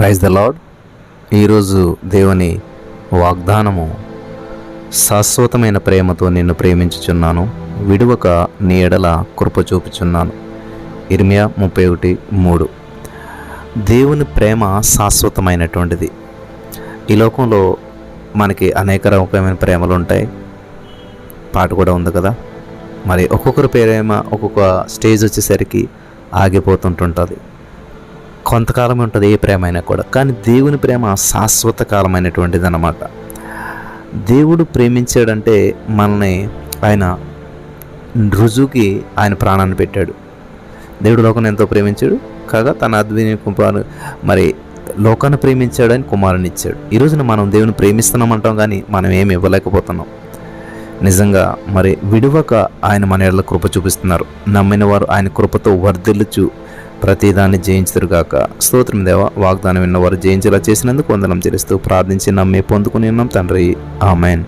Praise the lord ఈరోజు దేవుని వాగ్దానము శాశ్వతమైన ప్రేమతో నిన్ను ప్రేమించుచున్నాను విడువక నీ ఎడల కృప చూపుచున్నాను. ఇర్మియా ముప్పై ఒకటి మూడు. దేవుని ప్రేమ శాశ్వతమైనటువంటిది. ఈ లోకంలో మనకి అనేక రకమైన ప్రేమలు ఉంటాయి. పాట కూడా ఉంది కదా? మరి ఒక్కొక్కరి ప్రేమ ఒక్కొక్క స్టేజ్ వచ్చేసరికి ఆగిపోతుంటుంటుంది. కొంతకాలం ఉంటుంది ఏ ప్రేమ అయినా కూడా. కానీ దేవుని ప్రేమ శాశ్వత కాలమైనటువంటిది అన్నమాట. దేవుడు ప్రేమించాడంటే మనల్ని ఆయన రుజువుకి ఆయన ప్రాణాన్ని పెట్టాడు. దేవుడు లోకాన్ని ఎంతో ప్రేమించాడు. కాగా తన అద్విని కుమారు మరి లోకాన్ని ప్రేమించాడని కుమారుని ఇచ్చాడు. ఈ రోజున మనం దేవుని ప్రేమిస్తున్నామంటాం కానీ మనం ఏమి ఇవ్వలేకపోతున్నాం. నిజంగా మరి విడువక ఆయన మన ఎడల కృప చూపిస్తున్నారు. నమ్మిన వారు ఆయన కృపతో వర్ధిల్లుచు ప్రతిదాన్ని జయించుదురుగాక స్తోత్రం దేవ వాగ్దానం విన్నవారు జయించేలా చేసినందుకు వందనం చెల్లిస్తూ ప్రార్థించి నమ్మి పొందుకుని ఉన్నాం తండ్రి. ఆమెన్.